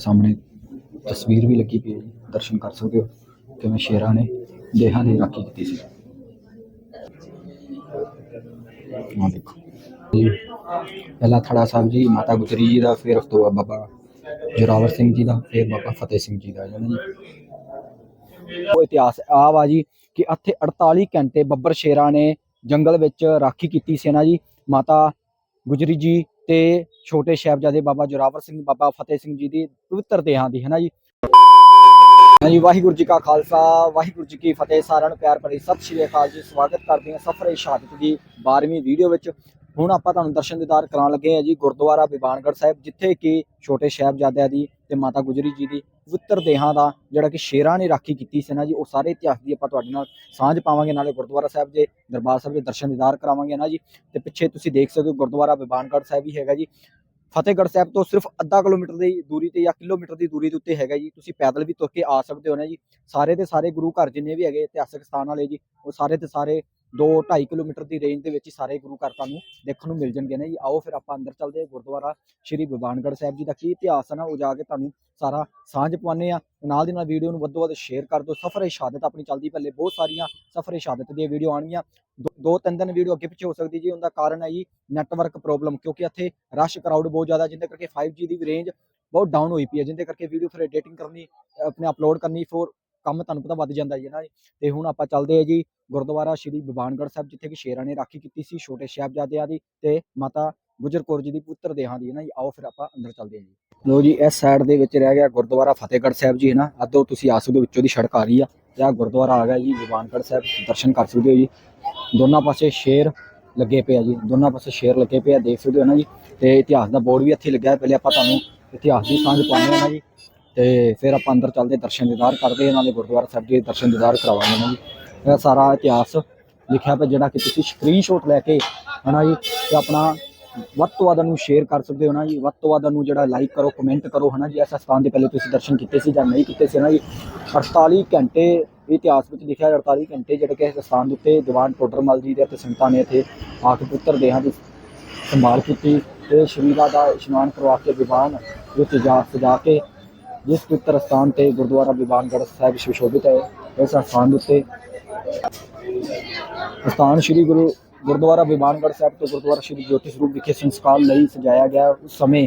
ਸਾਹਮਣੇ ਤਸਵੀਰ ਵੀ ਲੱਗੀ ਪਈ ਹੈ ਜੀ, ਦਰਸ਼ਨ ਕਰ ਸਕਦੇ ਹੋ ਕਿਵੇਂ ਸ਼ੇਰਾਂ ਨੇ, ਦੇਹਾਂ ਦੀ ਰਾਖੀ ਕੀਤੀ ਸੀ। ਆਹ ਦੇਖੋ। ਪਹਿਲਾ ਥੜਾ ਸਾਹਿਬ ਜੀ, ਮਾਤਾ ਗੁਜਰੀ ਜੀ ਦਾ, ਫਿਰ ਉਸ ਤੋਂ ਬਾਅਦ ਬਾਬਾ ਜੋਰਾਵਰ ਸਿੰਘ ਜੀ ਦਾ, ਫਿਰ ਬਾਬਾ ਫਤਿਹ ਸਿੰਘ ਜੀ ਦਾ ਜਨ ਉਹ ਇਤਿਹਾਸ ਆ ਵਾ ਜੀ ਕਿ ਇੱਥੇ 48 ਘੰਟੇ ਬੱਬਰ ਸ਼ੇਰਾਂ ਨੇ ਜੰਗਲ ਵਿੱਚ ਰਾਖੀ ਕੀਤੀ ਸੀ ਨਾ ਜੀ ਮਾਤਾ ਗੁਜਰੀ ਜੀ ਤੇ ਛੋਟੇ ਸਾਹਿਬਜ਼ਾਦੇ ਬਾਬਾ ਜੋਰਾਵਰ ਸਿੰਘ, ਬਾਬਾ ਫਤਿਹ ਸਿੰਘ ਜੀ ਦੀ ਪਵਿੱਤਰ ਦੇਹਾਂ ਦੀ ਹੈ ਨਾ ਜੀ? ਹਾਂਜੀ, ਵਾਹਿਗੁਰੂ ਜੀ ਕਾ ਖਾਲਸਾ, ਵਾਹਿਗੁਰੂ ਜੀ ਕੀ ਫਤਿਹ। ਸਾਰਿਆਂ ਨੂੰ ਪਿਆਰ ਭਰੀ ਸਤਿ ਸ਼੍ਰੀ ਅਕਾਲ ਜੀ। ਸਵਾਗਤ ਕਰਦੇ ਹਾਂ ਸਫਰੇ ਸ਼ਹਾਦਤ ਦੀ 12ਵੀਂ ਵੀਡੀਓ ਵਿੱਚ। ਹੁਣ ਆਪਾਂ ਤੁਹਾਨੂੰ ਦਰਸ਼ਨ ਦਿਦਾਰ ਕਰਾਉਣ ਲੱਗੇ ਹਾਂ ਜੀ ਗੁਰਦੁਆਰਾ ਬਿਬਾਨਗੜ੍ਹ ਸਾਹਿਬ, ਜਿੱਥੇ ਕਿ ਛੋਟੇ ਸਾਹਿਬਜ਼ਾਦਿਆਂ ਦੀ ਤੇ ਮਾਤਾ ਗੁਜਰੀ ਜੀ ਦੀ ਪਵਿੱਤਰ ਦੇਹਾਂ ਦਾ ਜਿਹੜਾ ਕਿ ਸ਼ੇਰਾਂ ਨੇ ਰਾਖੀ ਕੀਤੀ ਸੀ ਨਾ ਜੀ, ਉਹ ਸਾਰੇ ਇਤਿਹਾਸ ਦੀ ਆਪਾਂ ਤੁਹਾਡੇ ਨਾਲ ਸਾਂਝ ਪਾਵਾਂਗੇ, ਨਾਲੇ ਗੁਰਦੁਆਰਾ ਸਾਹਿਬ ਦੇ ਦਰਬਾਰ ਸਾਹਿਬ ਦੇ ਦਰਸ਼ਨ ਦਿਦਾਰ ਕਰਾਵਾਂਗੇ ਨਾ ਜੀ। ਤੇ ਪਿੱਛੇ ਤੁਸੀਂ ਦੇਖ ਸਕਦੇ ਹੋ ਗੁਰਦੁਆਰਾ ਬਿਬਾਨਗੜ੍ਹ ਸਾਹਿਬ ਵੀ ਹੈਗਾ ਜੀ। ਫਤਿਹਗੜ੍ਹ ਸਾਹਿਬ ਤੋਂ ਸਿਰਫ ਅੱਧਾ ਕਿਲੋਮੀਟਰ ਦੀ ਦੂਰੀ ਤੇ ਜਾਂ ਕਿਲੋਮੀਟਰ ਦੀ ਦੂਰੀ ਦੇ ਉੱਤੇ ਹੈਗਾ ਜੀ। ਤੁਸੀਂ ਪੈਦਲ ਵੀ ਤੁਰ ਕੇ ਆ ਸਕਦੇ ਹੋ ਨਾ ਜੀ। ਸਾਰੇ ਦੇ ਸਾਰੇ ਗੁਰੂ ਘਰ ਜਿੰਨੇ ਵੀ ਹੈਗੇ ਇਤਿਹਾਸਕ ਸਥਾਨ ਵਾਲੇ ਜੀ, ਉਹ ਸਾਰੇ ਦੇ ਸਾਰੇ 2 2.5 ਕਿਲੋਮੀਟਰ ਦੀ ਰੇਂਜ ਦੇ ਵਿੱਚ ਹੀ ਸਾਰੇ ਗੁਰੂ ਘਰ ਤੁਹਾਨੂੰ ਦੇਖਣ ਨੂੰ ਮਿਲ ਜਾਣਗੇ ਨਾ ਜੀ। ਆਓ ਫਿਰ ਆਪਾਂ ਅੰਦਰ ਚੱਲਦੇ ਹਾਂ ਗੁਰਦੁਆਰਾ ਸ਼੍ਰੀ ਬਿਬਾਨਗੜ੍ਹ ਸਾਹਿਬ ਜੀ ਦਾ। ਕੀ ਇਤਿਹਾਸ ਹੈ ਨਾ, ਉਹ ਜਾ ਕੇ ਤੁਹਾਨੂੰ ਸਾਰਾ ਸਾਂਝ ਪਵਾਉਂਦੇ ਆ ਨਾਲ ਦੀ ਨਾਲ ਵੀਡੀਓ ਨੂੰ ਵੱਧੋ ਵੱਧ ਸ਼ੇਅਰ ਕਰ ਦਿਓ। ਸਫਰ ਸ਼ਹਾਦਤ ਆਪਣੀ ਚੱਲਦੀ ਪਹਿਲੇ ਬਹੁਤ ਸਾਰੀਆਂ ਸਫਰ ਸ਼ਹਾਦਤ ਦੀਆਂ ਵੀਡੀਓ ਆਉਣਗੀਆਂ। ਦੋ- ਦੋ ਤਿੰਨ ਦਿਨ ਵੀਡੀਓ ਅੱਗੇ ਪਿੱਛੇ ਹੋ ਸਕਦੀ ਜੀ। ਉਹਦਾ ਕਾਰਨ ਹੈ ਜੀ ਨੈਟਵਰਕ ਪ੍ਰੋਬਲਮ ਕਿਉਂਕਿ ਇੱਥੇ ਰਸ਼ ਕਰਾਊਡ ਬਹੁਤ ਜ਼ਿਆਦਾ, ਜਿੰਦੇ ਕਰਕੇ 5G ਦੀ ਵੀ ਰੇਂਜ ਬਹੁਤ ਡਾਊਨ ਹੋਈ ਪਈ ਹੈ। ਜਿੰਦੇ ਕਰਕੇ ਵੀਡੀਓ ਫਿਰ ਐਡੀਟਿੰਗ ਕਰਨੀ ਆਪਣੇ ਅਪਲੋਡ ਕਰਨੀ ਫੋਰ ਕੰਮ ਤੁਹਾਨੂੰ ਪਤਾ ਵੱਧ ਜਾਂਦਾ ਜੀ ਨਾ ਜੀ। ਤੇ ਹੁਣ ਆਪਾਂ ਚੱਲਦੇ ਹਾਂ ਜੀ ਗੁਰਦੁਆਰਾ ਸ਼੍ਰੀ ਬਿਬਾਨਗੜ੍ਹ ਸਾਹਿਬ, ਜਿੱਥੇ ਕਿ ਸ਼ੇਰਾਂ ਨੇ ਰਾਖੀ ਕੀਤੀ ਸੀ ਛੋਟੇ ਸਾਹਿਬਜ਼ਾਦਿਆਂ ਦੀ ਤੇ ਮਾਤਾ ਗੁਜਰ ਕੌਰ ਜੀ ਦੀ ਪੁੱਤਰ ਦੇਹਾਂ ਦੀ ਹੈ ਨਾ ਜੀ। ਆਓ ਫਿਰ ਆਪਾਂ ਅੰਦਰ ਚੱਲਦੇ ਹਾਂ ਜੀ। ਲੋ ਜੀ, ਇਸ ਸਾਈਡ ਦੇ ਵਿੱਚ ਰਹਿ ਗਿਆ ਗੁਰਦੁਆਰਾ ਫਤਿਹਗੜ੍ਹ ਸਾਹਿਬ ਜੀ ਹੈ ਨਾ ਅੱਧੋ ਤੁਸੀਂ ਆ ਸਕਦੇ ਹੋ ਵਿੱਚੋਂ ਦੀ ਸੜਕ ਆ ਰਹੀ ਆ। ਤੇ ਆਹ ਗੁਰਦੁਆਰਾ ਆ ਗਿਆ ਜੀ, ਬਿਬਾਨਗੜ੍ਹ ਸਾਹਿਬ। ਦਰਸ਼ਨ ਕਰ ਸਕਦੇ ਹੋ ਜੀ। ਦੋਨਾਂ ਪਾਸੇ ਸ਼ੇਰ ਲੱਗੇ ਪਏ ਆ ਜੀ। ਦੋਨਾਂ ਪਾਸੇ ਸ਼ੇਰ ਲੱਗੇ ਪਏ ਆ, ਦੇਖ ਸਕਦੇ ਹੋ ਨਾ ਜੀ। ਤੇ ਇਤਿਹਾਸ ਦਾ ਬੋਰਡ ਵੀ ਇੱਥੇ ਲੱਗਿਆ। ਹੈ। ਪਹਿਲੇ ਆਪਾਂ ਤੁਹਾਨੂੰ ਇਤਿਹਾਸ ਦੀ ਸਾਂਝ ਪਾਉਂਦੇ ਹਾਂ ਜੀ। ਤੇ ਫਿਰ ਆਪਾਂ ਅੰਦਰ ਚੱਲਦੇ ਦਰਸ਼ਨ ਦਿਦਾਰ ਕਰਦੇ ਇਹਨਾਂ ਦੇ ਗੁਰਦੁਆਰਾ ਸਾਹਿਬ ਦੇ ਦਰਸ਼ਨ ਦਿਦਾਰ ਕਰਾਵਾਂਗੇ ਨਾ। ਜੀ ਇਹ ਸਾਰਾ ਇਤਿਹਾਸ ਲਿਖਿਆ ਪਿਆ, ਜਿਹੜਾ ਕਿ ਤੁਸੀਂ ਸਕਰੀਨਸ਼ਾਟ ਲੈ ਕੇ, ਹਨਾ ਜੀ, ਤੇ ਆਪਣਾ ਵੱਧ ਤੋਂ ਵੱਧ ਨੂੰ ਸ਼ੇਅਰ ਕਰ ਸਕਦੇ ਹੋ ਨਾ ਜੀ। ਵੱਧ ਤੋਂ ਵੱਧ ਨੂੰ ਜਿਹੜਾ ਲਾਈਕ ਕਰੋ ਕਮੈਂਟ ਕਰੋ, ਹਨਾ ਜੀ। ਇਸ ਸਥਾਨ ਦੇ ਪਹਿਲੇ ਤੁਸੀਂ ਦਰਸ਼ਨ ਕੀਤੇ ਸੀ ਜਾਂ ਨਹੀਂ ਕੀਤੇ ਸੀ ਨਾ ਜੀ। 48 ਘੰਟੇ ਇਤਿਹਾਸ ਵਿੱਚ ਲਿਖਿਆ ਹੈ 48 ਘੰਟੇ ਜਿਹੜੇ ਕਿ ਇਸ ਸਥਾਨ ਦੇ ਉੱਤੇ ਦੀਵਾਨ ਟੋਡਰਮਲ ਜੀ ਦੇ ਅਤੇ ਸੰਤਾਂ ਨੇ ਇੱਥੇ ਆ ਕੇ ਪੁੱਤਰ ਦੇਹਾਂ ਦੀ ਸੰਭਾਲ ਕੀਤੀ ਤੇ ਸ਼ਰੀਰਾਂ ਦਾ ਇਸ਼ਨਾਨ ਕਰਵਾ ਕੇ ਦੀਵਾਨ ਵਿੱਚ ਜਾ ਸਜਾ ਕੇ ਜਿਸ ਪਵਿੱਤਰ ਸਥਾਨ ਤੇ ਗੁਰਦੁਆਰਾ ਬਿਬਾਨਗੜ੍ਹ ਸਾਹਿਬ ਸੁਸ਼ੋਭਿਤ ਹੈ, ਇਸ ਸਥਾਨ ਦੇ ਉੱਤੇ ਸਥਾਨ ਸ੍ਰੀ ਗੁਰੂ ਗੁਰਦੁਆਰਾ ਵਿਵਾਨਗੜ੍ਹ ਸਾਹਿਬ ਤੋਂ ਗੁਰਦੁਆਰਾ ਸ੍ਰੀ ਜੋਤੀ ਸਰੂਪ ਵਿਖੇ ਸੰਸਕਾਰ ਲਈ ਸਜਾਇਆ ਗਿਆ ਉਸ ਸਮੇਂ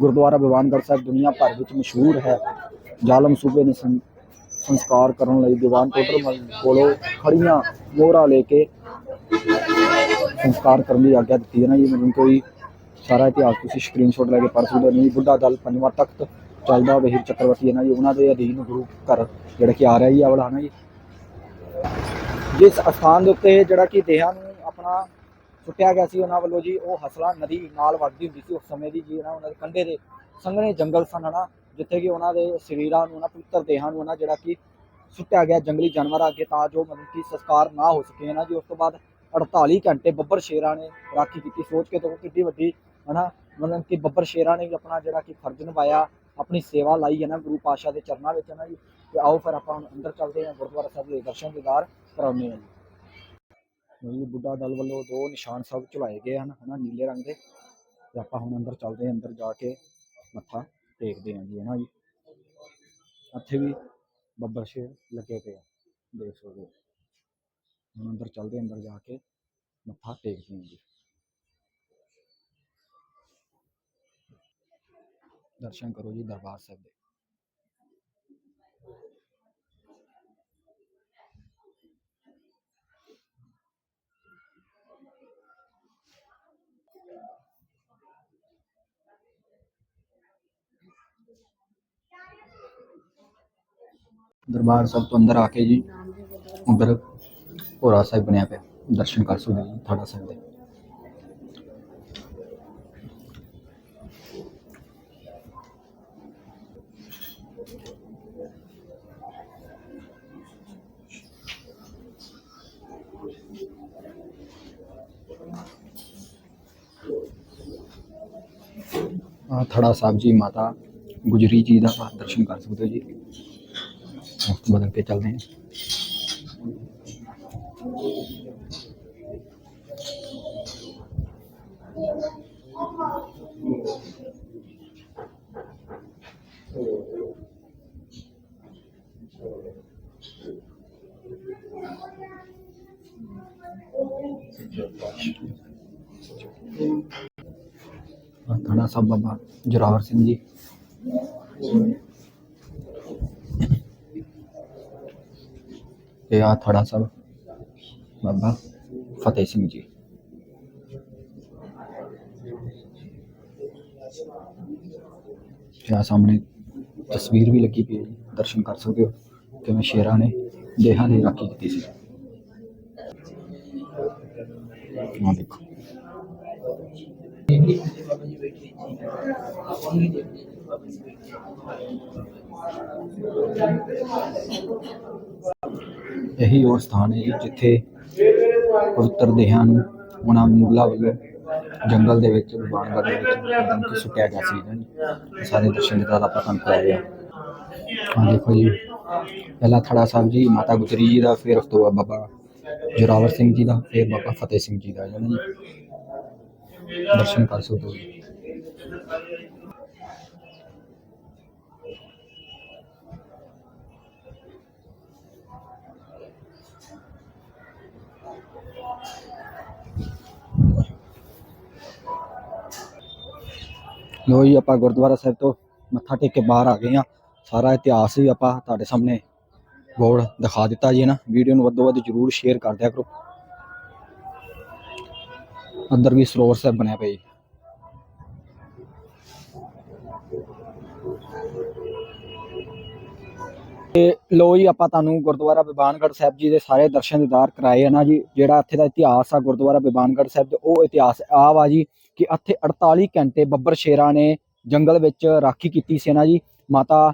ਗੁਰਦੁਆਰਾ ਵਿਵਾਨਗੜ੍ਹ ਸਾਹਿਬ ਦੁਨੀਆ ਭਰ ਵਿੱਚ ਮਸ਼ਹੂਰ ਹੈ। ਜ਼ਾਲਮ ਸੂਬੇ ਨੇ ਸੰਸਕਾਰ ਕਰਨ ਲਈ ਦੀਵਾਨ ਟੋਡਰਮਲ ਕੋਲੋਂ ਖੜੀਆਂ ਮੋਹਰਾਂ ਲੈ ਕੇ ਸੰਸਕਾਰ ਕਰਨ ਦੀ ਆਗਿਆ ਦਿੱਤੀ ਹੈ। ਨਾ ਜੀ, ਮੈਨੂੰ ਕੋਈ ਸਾਰਾ ਇਤਿਹਾਸ ਤੁਸੀਂ ਸਕਰੀਨਸ਼ਾਟ ਲੈ ਕੇ ਪੜ੍ਹ ਸਕਦੇ ਹੋ। ਨਹੀਂ ਬੁੱਢਾ ਦਲ ਪੰਜਵਾਂ ਤਖਤ ਚੱਲਦਾ ਵਹੀਰ ਚੱਕਰਵਰਤੀ ਹੈ ਨਾ ਜੀ ਉਹਨਾਂ ਦੇ ਅਧੀਨ ਗੁਰੂ ਘਰ ਜਿਹੜਾ ਕਿ ਆ ਰਿਹਾ ਜੀ ਆ ਹੈ ਨਾ ਜੀ। ਜਿਸ ਅਸਥਾਨ ਦੇ ਉੱਤੇ ਜਿਹੜਾ ਕਿ ਦੇਹਾਂ ਨੂੰ ਆਪਣਾ ਸੁੱਟਿਆ ਗਿਆ ਸੀ, ਉਹਨਾਂ ਵੱਲੋਂ ਜੀ, ਉਹ ਹਸਲਾ ਨਦੀ ਨਾਲ ਵਗਦੀ ਹੁੰਦੀ ਸੀ। ਉਸ ਸਮੇਂ ਦੀ ਜੀ ਉਹਨਾਂ ਦੇ ਕੰਢੇ ਦੇ ਸੰਘਣੇ ਜੰਗਲ ਸਨ ਹਨਾ, ਜਿੱਥੇ ਕਿ ਉਹਨਾਂ ਦੇ ਸਰੀਰਾਂ ਨੂੰ, ਉਹਨਾਂ ਪਵਿੱਤਰ ਦੇਹਾਂ ਨੂੰ ਉਹਨਾਂ ਜਿਹੜਾ ਕਿ ਸੁੱਟਿਆ ਗਿਆ ਜੰਗਲੀ ਜਾਨਵਰਾਂ ਅੱਗੇ ਤਾਂ ਜੋ ਮਤਲਬ ਕਿ ਸੰਸਕਾਰ ਨਾ ਹੋ ਸਕੇ ਨਾ ਜੀ। ਉਸ ਤੋਂ ਬਾਅਦ 48 ਘੰਟੇ ਬੱਬਰ ਸ਼ੇਰਾਂ ਨੇ ਰਾਖੀ ਕੀਤੀ, ਸੋਚ ਕੇ ਦੇਖੋ ਕਿੰਨੀ ਵੱਡੀ ਹਨਾ, ਮਤਲਬ ਕਿ ਬੱਬਰ ਸ਼ੇਰਾਂ ਨੇ ਵੀ ਆਪਣਾ ਜਿਹੜਾ ਕਿ ਫਰਜ਼ ਨਿਭਾਇਆ। ਆਪਣੀ ਸੇਵਾ ਲਾਈ ਹੈ ਨਾ, ਗੁਰੂ ਪਾਤਸ਼ਾਹ ਦੇ ਚਰਨਾਂ ਵਿੱਚ ਹੈ ਨਾ ਜੀ। ਤੇ ਆਓ ਫਿਰ ਆਪਾਂ ਹੁਣ ਅੰਦਰ ਚੱਲਦੇ ਹਾਂ, ਗੁਰਦੁਆਰਾ ਸਾਹਿਬ ਦੇ ਦਰਸ਼ਨ ਦੀਦਾਰ ਕਰਾਉਂਦੇ ਹਾਂ ਜੀ। ਇਹ ਬੁੱਢਾ ਦਲ ਵੱਲੋਂ ਦੋ ਨਿਸ਼ਾਨ ਸਾਹਿਬ ਚੁਲਾਏ ਗਏ ਹਨ ਹਨਾ ਨੀਲੇ ਰੰਗ ਦੇ। ਤੇ ਆਪਾਂ ਹੁਣ ਅੰਦਰ ਚੱਲਦੇ ਹਾਂ, ਅੰਦਰ ਜਾ ਕੇ ਮੱਥਾ ਟੇਕਦੇ ਹਾਂ ਜੀ, ਹੈ ਨਾ ਜੀ। ਇੱਥੇ ਵੀ ਬੱਬਰ ਸ਼ੇਰ ਲੱਗੇ ਪਏ ਆ, ਦੇਖ ਸਕਦੇ ਹੋ। ਹੁਣ ਅੰਦਰ ਚੱਲਦੇ ਅੰਦਰ ਜਾ ਕੇ ਮੱਥਾ ਟੇਕਦੇ ਹਾਂ ਜੀ। ਦਰਸ਼ਨ ਕਰੋ ਜੀ ਦਰਬਾਰ ਸਾਹਿਬ ਦੇ ਦਰਬਾਰ ਸਾਹਿਬ ਤੋਂ ਅੰਦਰ ਆ ਕੇ ਜੀ ਉਧਰ ਭੋਰਾ ਸਾਹਿਬ ਬਣਿਆ ਪਿਆ ਦਰਸ਼ਨ ਕਰ ਸਕਦੇ ਹੋ ਜੀ ਥੜਾ ਸਾਹਿਬ ਜੀ ਮਾਤਾ ਗੁਜਰੀ ਜੀ ਦਾ ਦਰਸ਼ਨ ਕਰ ਸਕਦੇ ਹੋ ਜੀ। ਉਸ ਤੋਂ ਬਦਲ ਕੇ ਚੱਲਦੇ ਹਾਂ। ਸਾਹਿਬ ਬਾਬਾ ਜੋਰਾਵਰ ਸਿੰਘ ਜੀ ਤੇ ਆ ਥੜਾ ਸਾਹਿਬ ਬਾਬਾ ਫਤਿਹ ਸਿੰਘ ਜੀ ਤੇ ਆ ਸਾਹਮਣੇ ਤਸਵੀਰ ਵੀ ਲੱਗੀ ਪਈ ਹੈ ਜੀ ਦਰਸ਼ਨ ਕਰ ਸਕਦੇ ਹੋ ਕਿਵੇਂ ਸ਼ੇਰਾਂ ਨੇ ਦੇਹਾਂ ਦੀ ਰਾਖੀ ਕੀਤੀ ਸੀ ਆ ਦੇਖੋ ਇਹੀ ਉਹ ਸਥਾਨ ਹੈ ਜੀ ਜਿੱਥੇ ਪਵਿੱਤਰ ਦੇਹਾਂ ਨੂੰ, ਉਹਨਾਂ ਮੁਗਲਾਂ ਵੱਲੋਂ ਜੰਗਲ ਦੇ ਵਿੱਚ ਬਾਣਗੜ ਦੇ ਵਿੱਚ ਬੰਨ ਕੇ ਸੁੱਟਿਆ ਗਿਆ ਸੀ ਨਾ। ਜੀ ਸਾਰੇ ਦਰਸ਼ਨ ਦਾ ਆਪਾਂ ਤੁਹਾਨੂੰ ਗਿਆ। ਹਾਂ ਦੇਖੋ ਜੀ, ਪਹਿਲਾ ਥੜਾ ਸਾਹਿਬ ਜੀ, ਮਾਤਾ ਗੁਜਰੀ ਜੀ ਦਾ, ਫਿਰ ਉਸ ਤੋਂ ਬਾਅਦ ਬਾਬਾ ਜੋਰਾਵਰ ਸਿੰਘ ਜੀ ਦਾ, ਫਿਰ ਬਾਬਾ ਫਤਿਹ ਸਿੰਘ ਜੀ ਦਾ ਜੀ ਦਰਸ਼ਨ ਕਰ ਸਕਦੇ ਜੀ। ਲੋ ਜੀ, ਆਪਾਂ ਗੁਰਦੁਆਰਾ ਸਾਹਿਬ ਤੋਂ ਮੱਥਾ ਟੇਕ ਕੇ ਬਾਹਰ ਆ ਗਏ ਆ ਸਾਰਾ ਇਤਿਹਾਸ ਵੀ ਆਪਾਂ ਤੁਹਾਡੇ ਸਾਹਮਣੇ ਬੋਰਡ ਦਿਖਾ ਦਿੱਤਾ ਜੀ ਨਾ। ਵੀਡੀਓ ਨੂੰ ਵੱਧੋ ਵੱਧ ਜਰੂਰ ਸ਼ੇਅਰ ਕਰ ਦਿਆ ਕਰੋ। ਅੰਦਰ ਵੀ ਸਰੋਵਰ ਸਾਹਿਬ ਬਣਿਆ ਪਿਆ ਜੀ। ਤੇ ਲੋ ਜੀ, ਆਪਾਂ ਤੁਹਾਨੂੰ ਗੁਰਦੁਆਰਾ ਬਿਬਾਨਗੜ੍ਹ ਸਾਹਿਬ ਜੀ ਦੇ ਸਾਰੇ ਦਰਸ਼ਨ ਦੀਦਾਰ ਕਰਾਏ ਆ ਨਾ ਜੀ, ਜਿਹੜਾ ਇੱਥੇ ਦਾ ਇਤਿਹਾਸ ਆ ਗੁਰਦੁਆਰਾ ਬਿਬਾਨਗੜ੍ਹ ਸਾਹਿਬ ਦੇ, ਉਹ ਇਤਿਹਾਸ ਆ ਵਾ ਜੀ ਕਿ ਇੱਥੇ 48 ਘੰਟੇ ਬੱਬਰ ਸ਼ੇਰਾਂ ਨੇ ਜੰਗਲ ਵਿੱਚ ਰਾਖੀ ਕੀਤੀ ਸੀ ਨਾ ਜੀ। ਮਾਤਾ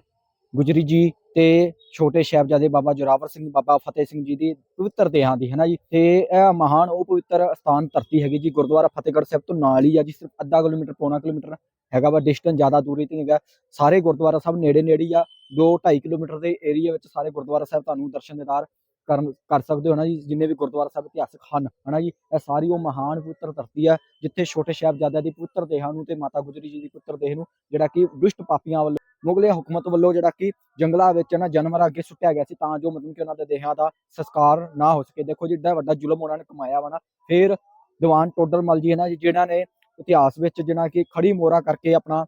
ਗੁਜਰੀ ਜੀ ਤੇ ਛੋਟੇ ਸਾਹਿਬਜ਼ਾਦੇ ਬਾਬਾ ਜੋਰਾਵਰ ਸਿੰਘ, ਬਾਬਾ ਫਤਿਹ ਸਿੰਘ ਜੀ ਦੀ ਪਵਿੱਤਰ ਦੇਹਾਂ ਦੀ ਹੈ ਨਾ ਜੀ? ਤੇ ਇਹ ਮਹਾਨ ਉਹ ਪਵਿੱਤਰ ਸਥਾਨ ਧਰਤੀ ਹੈਗੀ ਜੀ ਗੁਰਦੁਆਰਾ ਫਤਿਹਗੜ੍ਹ ਸਾਹਿਬ ਤੋਂ ਨਾਲ ਹੀ ਆ ਜੀ, ਸਿਰਫ ਅੱਧਾ ਕਿਲੋਮੀਟਰ, ਪੌਣਾ ਕਿਲੋਮੀਟਰ ਹੈਗਾ ਵਾ ਡਿਸਟੈਂਸ ਜ਼ਿਆਦਾ ਦੂਰੀ ਤੇ ਹੈਗਾ। ਸਾਰੇ ਗੁਰਦੁਆਰਾ ਸਾਹਿਬ ਨੇੜੇ ਨੇੜੇ ਹੀ ਆ 2 2.5 ਕਿਲੋਮੀਟਰ ਦੇ ਏਰੀਆ ਵਿੱਚ ਸਾਰੇ ਗੁਰਦੁਆਰਾ ਸਾਹਿਬ ਤੁਹਾਨੂੰ ਦਰਸ਼ਨ ਦੇਦਾਰ ਕਰਨ, ਕਰ ਸਕਦੇ ਹੋ ਨਾ ਜੀ? ਜਿੰਨੇ ਵੀ ਗੁਰਦੁਆਰਾ ਸਾਹਿਬ ਇਤਿਹਾਸਕ ਹਨ, ਹਨਾ ਜੀ? ਇਹ ਸਾਰੀ ਉਹ ਮਹਾਨ ਪਵਿੱਤਰ ਧਰਤੀ ਆ, ਜਿੱਥੇ ਛੋਟੇ ਸਾਹਿਬਜ਼ਾਦਿਆਂ ਦੀ ਪਵਿੱਤਰ ਦੇਹਾਂ ਨੂੰ ਤੇ ਮਾਤਾ ਗੁਜਰੀ ਜੀ ਦੀ ਪਵਿੱਤਰ ਦੇਹ ਨੂੰ, ਜਿਹੜਾ ਕਿ ਦੁਸ਼ਟ ਪਾਪੀਆਂ ਵੱਲੋਂ ਮੁਗਲੇ ਹੁਕਮਤ ਵੱਲੋਂ ਜਿਹੜਾ ਕਿ ਜੰਗਲਾਂ ਵਿੱਚ ਨਾ ਜਾਨਵਰਾਂ ਅੱਗੇ ਸੁੱਟਿਆ ਗਿਆ ਸੀ, ਤਾਂ ਜੋ ਮਤਲਬ ਕਿ ਉਹਨਾਂ ਦੇ ਦੇਹਾਂ ਦਾ ਸੰਸਕਾਰ ਨਾ ਹੋ ਸਕੇ। ਦੇਖੋ ਜਿੱਡਾ ਵੱਡਾ ਜ਼ੁਲਮ ਉਹਨਾਂ ਨੇ ਕਮਾਇਆ ਵਾ ਨਾ। ਫਿਰ ਦੀਵਾਨ ਟੋਡਰ ਮਲ ਜੀ ਹੈ ਨਾ ਜੀ ਨੇ ਇਤਿਹਾਸ ਵਿੱਚ ਜਿਹਨਾਂ ਕਿ ਖੜੀ ਮੋਰਾ ਕਰਕੇ ਆਪਣਾ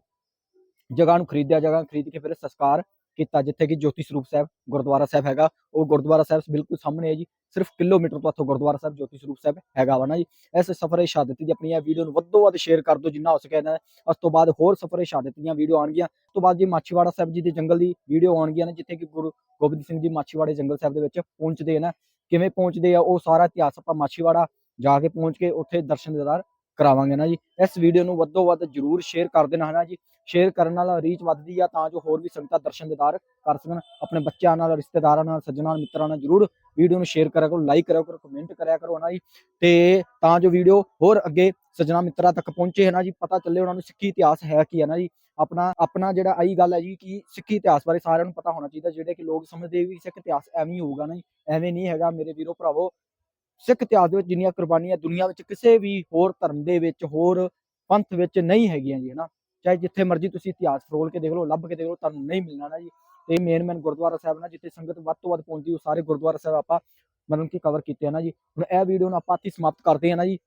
ਜਗ੍ਹਾ ਨੂੰ ਖਰੀਦਿਆ, ਜਗ੍ਹਾ ਖਰੀਦ ਕੇ ਫਿਰ ਸੰਸਕਾਰ ਕੀਤਾ, ਜਿੱਥੇ ਕਿ ਜੋਤੀ ਸਰੂਪ ਸਾਹਿਬ ਗੁਰਦੁਆਰਾ ਸਾਹਿਬ ਹੈਗਾ। ਉਹ ਗੁਰਦੁਆਰਾ ਸਾਹਿਬ ਬਿਲਕੁਲ ਸਾਹਮਣੇ ਹੈ ਜੀ। ਸਿਰਫ ਕਿਲੋਮੀਟਰ ਤੋਂ ਇੱਥੋਂ ਗੁਰਦੁਆਰਾ ਸਾਹਿਬ ਜੋਤੀ ਸਰੂਪ ਸਾਹਿਬ ਹੈਗਾ ਵਾ ਨਾ ਜੀ। ਇਸ ਸਫਰੇ ਸ਼ਹਾਦਤ ਦੀ ਆਪਣੀ ਇਹ ਵੀਡੀਓ ਨੂੰ ਵੱਧੋ ਵੱਧ ਸ਼ੇਅਰ ਕਰ ਦਿਓ ਜਿੰਨਾ ਹੋ ਸਕੇ ਇਹਨਾਂ ਉਸ ਤੋਂ ਬਾਅਦ ਹੋਰ ਸਫਰੇ ਸ਼ਹਾਦਤ ਦੀਆਂ ਵੀਡੀਓ ਆਉਣਗੀਆਂ। ਉਸ ਤੋਂ ਬਾਅਦ ਜੀ ਮਾਛੀਵਾੜਾ ਸਾਹਿਬ ਜੀ ਦੇ ਜੰਗਲ ਦੀ ਵੀਡੀਓ ਆਉਣਗੀਆਂ ਨੇ, ਜਿੱਥੇ ਕਿ ਗੁਰੂ ਗੋਬਿੰਦ ਸਿੰਘ ਜੀ ਮਾਛੀਵਾੜੇ ਜੰਗਲ ਸਾਹਿਬ ਦੇ ਵਿੱਚ ਪਹੁੰਚਦੇ ਨੇ। ਕਿਵੇਂ ਪਹੁੰਚਦੇ ਆ, ਉਹ ਸਾਰਾ ਇਤਿਹਾਸ ਆਪਾਂ ਮਾਛੀਵਾੜਾ ਜਾ ਕੇ ਪਹੁੰਚ ਕੇ ਉੱਥੇ ਦਰਸ਼ਨ ਦੀਦਾਰ ਕਰਾਵਾਂਗੇ ਨਾ ਜੀ। ਇਸ ਵੀਡੀਓ ਨੂੰ ਵੱਧੋ ਵੱਧ ਜਰੂਰ ਸ਼ੇਅਰ ਕਰ ਦੇਣਾ ਹੈ ਨਾ ਜੀ? ਸ਼ੇਅਰ ਕਰਨ ਨਾਲ ਰੀਚ ਵੱਧਦੀ ਆ ਤਾਂ ਜੋ ਹੋਰ ਵੀ ਸੰਗਤਾਂ ਦਰਸ਼ਨ ਦੀਦਾਰ ਕਰ ਸਕਣ। ਆਪਣੇ ਬੱਚਿਆਂ ਨਾਲ, ਰਿਸ਼ਤੇਦਾਰਾਂ ਨਾਲ, ਸੱਜਣਾਂ ਨਾਲ ਮਿੱਤਰਾਂ ਨਾਲ ਜਰੂਰ ਵੀਡੀਓ ਨੂੰ ਸ਼ੇਅਰ ਕਰਿਆ ਕਰੋ ਲਾਈਕ ਕਰਿਆ ਕਰੋ ਕਮੈਂਟ ਕਰਿਆ ਕਰੋ ਨਾ ਜੀ? ਤੇ ਤਾਂ ਜੋ ਵੀਡੀਓ ਹੋਰ ਅੱਗੇ ਸੱਜਣਾ, ਮਿੱਤਰਾਂ ਤੱਕ ਪਹੁੰਚੇ ਹੈ ਨਾ ਜੀ? ਪਤਾ ਚੱਲੇ ਉਹਨਾਂ ਨੂੰ ਸਿੱਖੀ ਇਤਿਹਾਸ ਹੈ ਕੀ ਹੈ ਨਾ ਜੀ? ਆਪਣਾ ਆਪਣਾ ਜਿਹੜਾ ਆਈ ਗੱਲ ਹੈ ਜੀ ਕਿ ਸਿੱਖੀ ਇਤਿਹਾਸ ਬਾਰੇ ਸਾਰਿਆਂ ਨੂੰ ਪਤਾ ਹੋਣਾ ਚਾਹੀਦਾ, ਜਿਹੜੇ ਕਿ ਲੋਕ ਸਮਝਦੇ ਵੀ ਸਿੱਖ ਇਤਿਹਾਸ ਐਵੇਂ ਹੀ ਹੋਊਗਾ ਨਾ ਜੀ? ਐਵੇਂ ਨਹੀਂ ਹੈਗਾ, ਮੇਰੇ ਵੀਰੋ, ਭਰਾਵੋ ਸਿੱਖ ਇਤਿਹਾਸ ਦੇ ਵਿੱਚ ਜਿੰਨੀਆਂ ਕੁਰਬਾਨੀਆਂ ਦੁਨੀਆ ਵਿੱਚ ਕਿਸੇ ਵੀ ਹੋਰ ਧਰਮ ਦੇ ਵਿੱਚ, ਹੋਰ ਪੰਥ ਵਿੱਚ ਨਹੀਂ ਹੈਗੀਆਂ ਜੀ, ਹਨਾ? ਚਾਹੇ ਜਿੱਥੇ ਮਰਜ਼ੀ ਤੁਸੀਂ ਇਤਿਹਾਸ ਫਰੋਲ ਕੇ ਦੇਖ ਲਓ, ਲੱਭ ਕੇ ਦੇਖ ਲਓ, ਤੁਹਾਨੂੰ ਨਹੀਂ ਮਿਲਣਾ ਨਾ ਜੀ। ਤੇ ਮੇਨ ਮੇਨ ਗੁਰਦੁਆਰਾ ਸਾਹਿਬ ਨਾ, ਜਿੱਥੇ ਸੰਗਤ ਵੱਧ ਤੋਂ ਵੱਧ ਪਹੁੰਚਦੀ, ਉਹ ਸਾਰੇ ਗੁਰਦੁਆਰਾ ਸਾਹਿਬ ਆਪਾਂ ਮਤਲਬ ਕਿ ਕਵਰ ਕੀਤੇ ਆ ਨਾ ਜੀ। ਹੁਣ ਇਹ ਵੀਡੀਓ ਨੂੰ ਆਪਾਂ ਇੱਥੇ ਸਮਾਪਤ ਕਰਦੇ ਆ ਨਾ ਜੀ।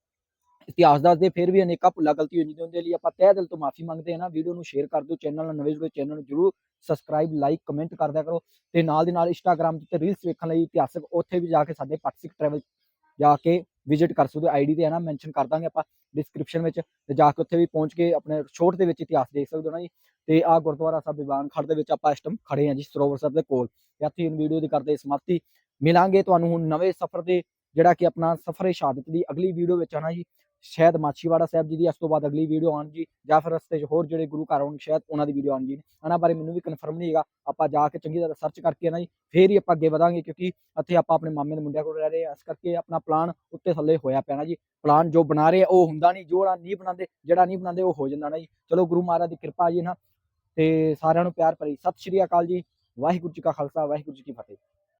ਇਤਿਹਾਸ ਦੱਸਦੇ ਫਿਰ ਵੀ ਅਨੇਕਾਂ ਭੁੱਲਾਂ ਗਲਤੀ ਹੋ ਜਾਂਦੀਆਂ, ਉਹਦੇ ਲਈ ਆਪਾਂ ਤਹਿ ਦਿਲ ਤੋਂ ਮਾਫੀ ਮੰਗਦੇ ਆ ਨਾ। ਵੀਡੀਓ ਨੂੰ ਸ਼ੇਅਰ ਕਰ ਦਿਓ ਚੈਨਲ ਨੂੰ ਨਵੇਂ ਜੁੜੇ ਚੈਨਲ ਨੂੰ ਜਰੂਰ ਸਬਸਕ੍ਰਾਈਬ ਲਾਈਕ ਕਮੈਂਟ ਕਰ ਕਰੋ। ਤੇ ਨਾਲ ਦੀ ਨਾਲ ਇੰਸਟਾਗ੍ਰam ਤੇ ਰੀਲਸ ਵੇਖਣ ਲਈ ਇਤਿਹਾਸਕ, ਉੱਥੇ ਵੀ ਜਾ ਕੇ ਸਾਡੇ ਪਾਟਸਿਕ ਟਰੈਵਲ ਜਾ ਕੇ ਵਿਜ਼ਿਟ ਕਰ ਸਕਦੇ ਹੋ। ਆਈਡੀ ਤੇ ਹੈ ਨਾ ਮੈਂਸ਼ਨ ਕਰ ਦਾਂਗੇ ਆਪਾਂ ਡਿਸਕ੍ਰਿਪਸ਼ਨ ਵਿੱਚ ਤੇ ਜਾ ਕੇ ਉੱਥੇ ਵੀ ਪਹੁੰਚ ਕੇ ਆਪਣੇ ਛੋਟ ਦੇ ਵਿੱਚ ਇਤਿਹਾਸ ਦੇਖ ਸਕਦੇ ਹੋ ਨਾ ਜੀ। ਤੇ ਆ ਗੁਰਦੁਆਰਾ ਸਾਹਿਬ ਵਿਵਾਨ ਖੜ ਦੇ ਵਿੱਚ ਆਪਾਂ ਇਸ ਟਾਈਮ ਖੜੇ ਹਾਂ ਜੀ ਸਰੋਵਰ ਸਾਹਿਬ ਦੇ ਕੋਲ। ਤੇ ਇੱਥੇ ਹੁਣ ਵੀਡੀਓ ਦੀ ਕਰਦੇ ਸਮਾਪਤੀ। ਮਿਲਾਂਗੇ ਤੁਹਾਨੂੰ ਹੁਣ ਨਵੇਂ ਸਫ਼ਰ ਦੇ ਜਿਹੜਾ ਕਿ ਆਪਣਾ ਸਫ਼ਰ ਸ਼ਹਾਦਤ ਦੀ ਅਗਲੀ ਵੀਡੀਓ ਵਿੱਚ ਆਣਾ ਜੀ। ਸ਼ਾਇਦ ਮਾਛੀਵਾੜਾ ਸਾਹਿਬ ਜੀ ਦੀ ਇਸ ਤੋਂ ਬਾਅਦ ਅਗਲੀ ਵੀਡੀਓ ਆਉਣ ਜੀ, ਜਾਂ ਫਿਰ ਰਸਤੇ 'ਚ ਹੋਰ ਜਿਹੜੇ ਗੁਰੂ ਘਰ ਹੋਣ, ਸ਼ਾਇਦ ਉਹਨਾਂ ਦੀ ਵੀਡੀਓ ਆਉਣ ਜੀ। ਉਹਨਾਂ ਬਾਰੇ ਮੈਨੂੰ ਵੀ ਕਨਫਰਮ ਨਹੀਂ ਹੈਗਾ। ਆਪਾਂ ਜਾ ਕੇ ਚੰਗੀ ਤਰ੍ਹਾਂ ਸਰਚ ਕਰਕੇ ਨਾ ਜੀ, ਫੇਰ ਹੀ ਆਪਾਂ ਅੱਗੇ ਵਧਾਂਗੇ, ਕਿਉਂਕਿ ਇੱਥੇ ਆਪਾਂ ਆਪਣੇ ਮਾਮੇ ਦੇ ਮੁੰਡਿਆਂ ਕੋਲ ਰਹਿ ਰਹੇ ਆ ਇਸ ਕਰਕੇ ਆਪਣਾ ਪਲਾਨ ਉੱਤੇ ਥੱਲੇ ਹੋਇਆ ਪਿਆ ਨਾ ਜੀ। ਪਲਾਨ ਜੋ ਬਣਾ ਰਹੇ ਆ, ਉਹ ਹੁੰਦਾ ਨਹੀਂ। ਜਿਹੜਾ ਨਹੀਂ ਬਣਾਉਂਦੇ, ਜਿਹੜਾ ਨਹੀਂ ਬਣਾਉਂਦੇ, ਉਹ ਹੋ ਜਾਂਦਾ ਨਾ ਜੀ। ਚਲੋ ਗੁਰੂ ਮਹਾਰਾਜ ਦੀ ਕਿਰਪਾ ਜੀ ਨਾ। ਤੇ ਸਾਰਿਆਂ ਨੂੰ ਪਿਆਰ ਭਰੀ ਸਤਿ ਸ਼੍ਰੀ ਅਕਾਲ ਜੀ। ਵਾਹਿਗੁਰੂ ਜੀ ਕਾ ਖਾਲਸਾ, ਵਾਹਿਗੁਰੂ ਜੀ ਕੀ ਫਤਿਹ।